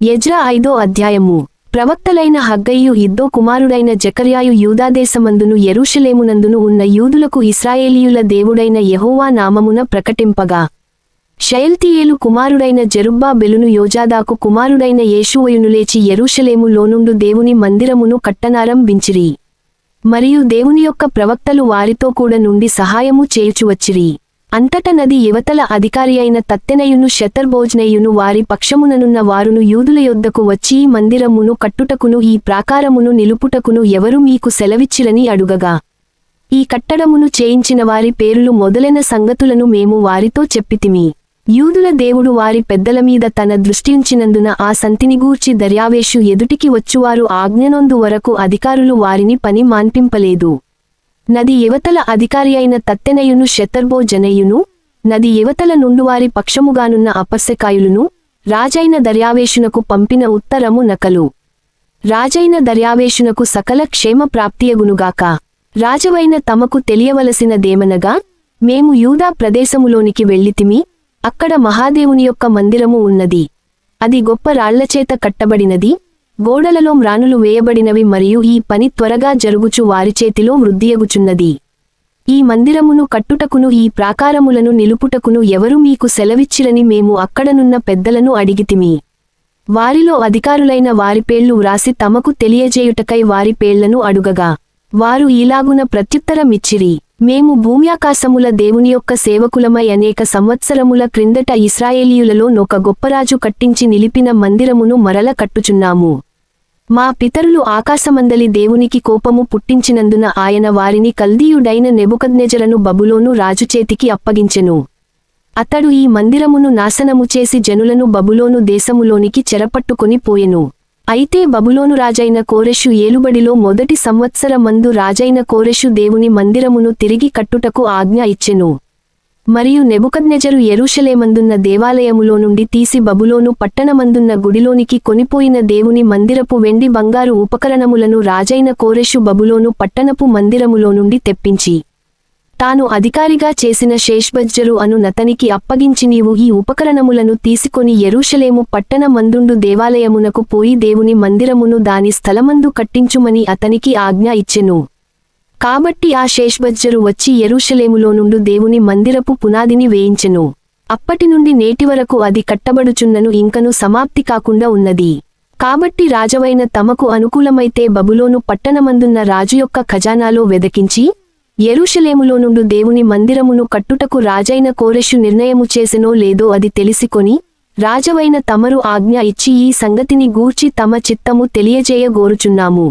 యజ్రా ఐదో అధ్యాయము. ప్రవక్తలైన హగ్గయ్యు ఇద్దో కుమారుడైన జకర్యాయు యూదాదేశమందును ఎరుషలేమునందును ఉన్న యూదులకు ఇస్రాయేలీయుల దేవుడైన యెహోవా నామమున ప్రకటింపగా. షయల్తీయేలు కుమారుడైన జరుబ్బా బెలును యోజాదాకు కుమారుడైన యేషువయును లేచి యెరూషలేము లోనుండు దేవుని మందిరమును కట్టనారంభించిరి మరియు దేవుని యొక్క ప్రవక్తలు వారితో కూడా నుండి సహాయము చేయుచువచ్చిరి అంతట నది యువతల అధికారి అయిన తత్తెనయును శతర్భోజ్నయును వారి పక్షముననున్న వారును యూదుల యొద్దకు వచ్చి ఈ మందిరమును కట్టుటకును ఈ ప్రాకారమును నిలుపుటకును ఎవరు మీకు సెలవిచ్చిరని అడుగగా. ఈ కట్టడమును చేయించిన వారి పేరులు మొదలైన సంగతులను మేము వారితో చెప్పితిమి. యూదుల దేవుడు వారి పెద్దల మీద తన దృష్టించినందున ఆ సంతిని గూర్చి దర్యావేషు ఎదుటికి వచ్చువారు ఆజ్ఞనొందు వరకు అధికారులు వారిని పని మాన్పింపలేదు. నది యువతల అధికారి అయిన తత్తెనయును శతర్బో జనయును నది యువతల నుండువారి పక్షముగానున్న అపస్సకాయులును రాజైన దర్యావేషునకు పంపిన ఉత్తరము నకలు. రాజైన దర్యావేషునకు సకల క్షేమ ప్రాప్తియగునుగాక. రాజవైన తమకు తెలియవలసినదేమనగా మేము యూదా ప్రదేశములోనికి వెళ్ళితిమి అక్కడ మహాదేవుని యొక్క మందిరము ఉన్నది. అది గొప్ప రాళ్ళచేత కట్టబడినది గోడలలో మ్రానులు వేయబడినవి మరియు ఈ పని త్వరగా జరుగుచు వారి చేతిలో వృద్ధియగుచున్నది ఈ మందిరమును కట్టుటకును ఈ ప్రాకారములను నిలుపుటకును ఎవరు మీకు సెలవిచ్చిరని మేము అక్కడనున్న పెద్దలను అడిగితిమి. వారిలో అధికారులైన వారి పేళ్ళు వ్రాసి తమకు తెలియజేయుటకై వారి పేళ్ళను అడుగగా. వారు ఈలాగున ప్రత్యుత్తరమిచ్చిరి. మేము భూమ్యాకాశముల దేవుని యొక్క సేవకులమై అనేక సంవత్సరముల క్రిందట ఇస్రాయేలీయులలో నొక గొప్పరాజు కట్టించి నిలిపిన మందిరమును మరల కట్టుచున్నాము. మా పితరులు ఆకాశమందలి దేవునికి కోపము పుట్టించినందున ఆయన వారిని కల్దీయుడైన నెబుకద్నెజరను బబులోను రాజు చేతికి అప్పగించెను. అతడు ఈ మందిరమును నాశనము చేసి జనులను బబులోను దేశములోనికి చెరపట్టుకుని పోయెను. అయితే బబులోను రాజైన కోరెషు ఏలుబడిలో మొదటి సంవత్సరమందు రాజైన కోరెషు దేవుని మందిరమును తిరిగి కట్టుటకు ఆజ్ఞ ఇచ్చెను. మరియు నెబుకద్నెజరు ఎరుషలేమందున్న దేవాలయములో నుండి తీసి బబులోను పట్టణమందున్న గుడిలోనికి కొనిపోయిన దేవుని మందిరపు వెండి బంగారు ఉపకరణములను రాజైన కోరెషు బబులోను పట్టణపు మందిరములో నుండి తెప్పించి తాను అధికారిగా చేసిన శేష్బజ్జరు అను నతనికి అప్పగించి నీవు ఈ ఉపకరణములను తీసుకొని ఎరుషలేము పట్టణ మందుండు దేవాలయమునకు పోయి దేవుని మందిరమును దాని స్థలమందు కట్టించుమని అతనికి ఆజ్ఞ ఇచ్చెను. కాబట్టి ఆ శేష్బజ్జరు వచ్చి యెరూషలేములో నుండు దేవుని మందిరపు పునాదిని వేయించెను. అప్పటి నుండి నేటి వరకు అది కట్టబడుచున్నను ఇంకను సమాప్తి కాకుండా ఉన్నది. కాబట్టి రాజవైన తమకు అనుకూలమైతే బబులోను పట్టణమందున్న రాజు యొక్క ఖజానాలో వెదకించి యెరూషలేములో నుండు దేవుని మందిరమును కట్టుటకు రాజైన కోరెషు నిర్ణయము చేసెనో లేదో అది తెలిసికొని రాజవైన తమరు ఆజ్ఞ ఇచ్చి ఈ సంగతిని గూర్చి తమ చిత్తము తెలియజేయగోరుచున్నాము.